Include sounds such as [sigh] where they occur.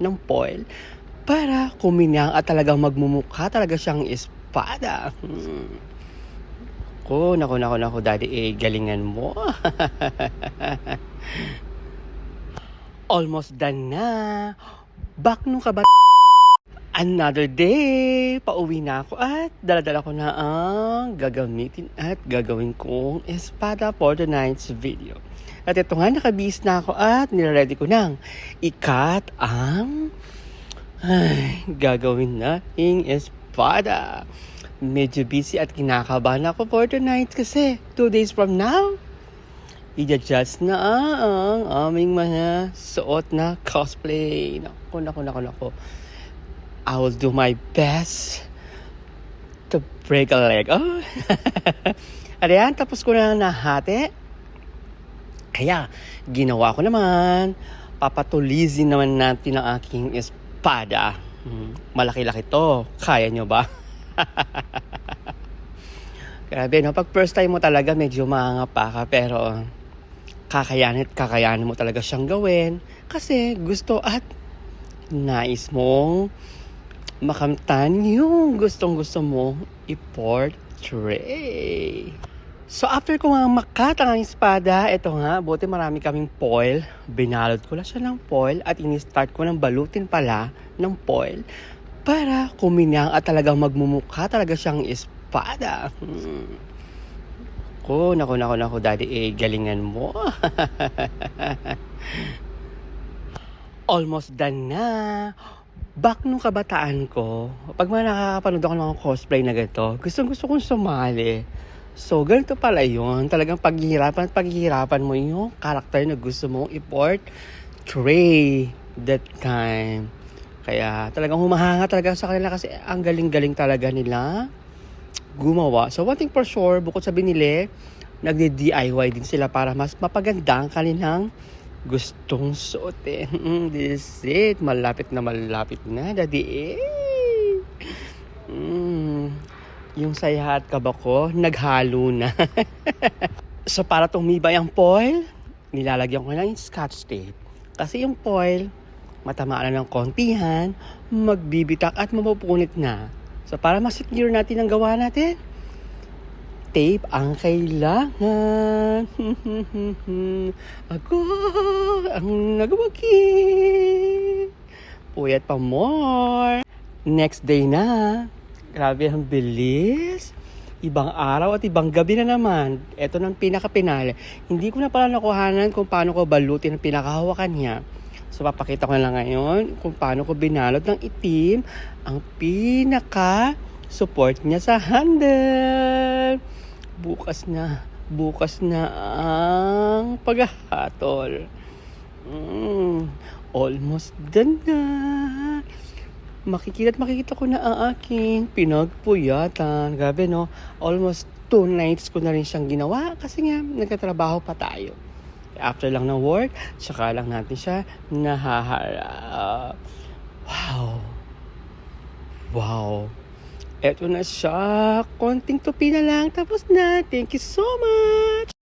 ng foil para kuminyang at talagang magmumukha talaga siyang espada. Hmm. Ko, nako, nako, nako, daddy, eh, galingan mo. [laughs] Almost done na. Back nung ka ba? Another day, pauwi na ako at daladala ko na ang gagamitin at gagawin kong espada for the night's video. At ito nga, nakabis na ako at nilaready ko nang ikat ang ay, gagawin nating espada. Medyo busy at kinakabahan ako for the night kasi two days from now, i-adjust na ang aming mga suot na cosplay. Naku, naku, naku, naku. I will do my best to break a leg. Oh. [laughs] Ayan, tapos ko na nahati. Kaya, ginawa ko naman. Papatulizin naman natin ang aking espada. Hmm, Malaki-laki to. Kaya nyo ba? [laughs] Grabe, no? Pag first time mo talaga, medyo mangapa ka. Pero, kakayanin kakayanin mo talaga siyang gawin. Kasi, gusto at nais mong makamtan yung gustong gusto mo i-portray. So after ko nga makatang ang espada, ito nga, buti marami kaming foil. Binalot ko lang siya ng foil at ini-start ko ng balutin pala ng foil para kuminyang at talagang magmumukha talaga siyang espada. Hmm. Ko, nako, nako, nako, daddy, eh, galingan mo. [laughs] Almost done na. Back nung kabataan ko, pag mga nakakapanood ako ng cosplay na ganito, gustong gusto kong sumali. So, ganito pala yun. Talagang paghihirapan at paghihirapan mo yung karakter na gusto mong i-portray that time. Kaya talagang humahanga talaga sa kanila kasi ang galing-galing talaga nila gumawa. So, one thing for sure, bukod sa binili, nagdi-DIY din sila para mas mapaganda ang kanilang gustong suotin. Mm, this is it. Malapit na malapit na, daddy. Mm, yung saya at kaba ko, naghalo na. [laughs] so, para tumibay ang foil, nilalagyan ko na yung scotch tape. Kasi yung foil, matamaan ng kontihan, magbibitak at mapupunit na. So, para masecure natin ang gawa natin, tape ang kailangan. [laughs] Ako ang nagwagi. Puyat pa more. Next day na. Grabe ang bilis. Ibang araw at ibang gabi na naman. Ito ng pinaka-pinale. Hindi ko na pala nakuhanan kung paano ko balutin ang pinakahawakan niya. So, papakita ko na lang ngayon kung paano ko binalot ng itim ang pinaka support niya sa handle. Bukas na, bukas na ang paghahatol. Mm, almost done na. Makikita at makikita ko na ang aking pinagpuyatan. Grabe no, almost two nights ko na rin siyang ginawa kasi nga nagkatrabaho pa tayo. After lang ng work, tsaka lang natin siya nahaharap. Wow. Wow. Eto na siya. Konting tupi na lang. Tapos na. Thank you so much.